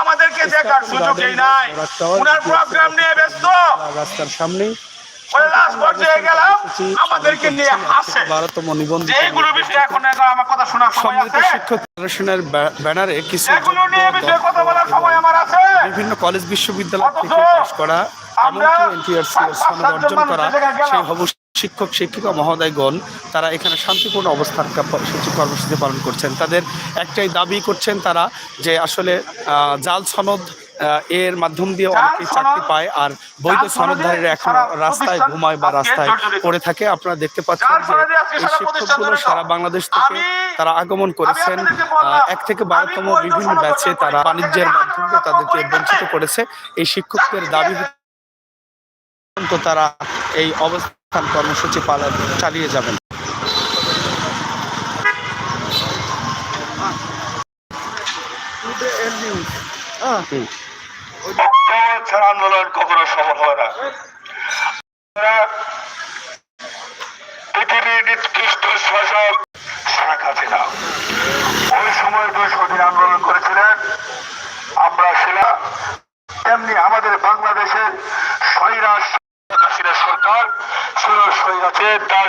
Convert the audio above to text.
আমাদেরকে দেখার সুযোগই নাই। উনার প্রোগ্রাম নিয়ে ব্যস্ত। রাস্তার সামনে। ব্যানারে কিছু বিভিন্ন কলেজ বিশ্ববিদ্যালয় অথচ থেকে পাশ করা এমনকি এনটিআরসি অর্জন করা সেই হব শিক্ষক শিক্ষিকা মহোদয়গণ তারা এখানে শান্তিপূর্ণ অবস্থান কর্মসূচি কর্মসূচি পালন করছেন। তাদের একটাই দাবি করছেন তারা যে আসলে জাল সনদ এর মাধ্যম দিয়ে জাল অনেকেই চাকরি পায় আর বৈধ সনদধারীরা এখন রাস্তায় ঘুমায় বা রাস্তায় পড়ে থাকে। আপনারা দেখতে পাচ্ছেন যে এই সারা শিক্ষকগুলো সারা বাংলাদেশ থেকে তারা আগমন করেছেন। এক থেকে বারোতম বিভিন্ন ব্যাচে তারা বাণিজ্যের মাধ্যমে তাদেরকে বঞ্চিত করেছে। এই শিক্ষকদের দাবি তারা এই অবস্থান কর্মসূচি পালন চালিয়ে যাবেন। আন্দোলন কখনো সফল হয় না। পৃথিবীর নিকৃষ্ট শাসক ওই সময় দুইশো দিন আন্দোলন করেছিলেন। আমরা ছিলাম তেমনি আমাদের বাংলাদেশের হয়ে গেছে তার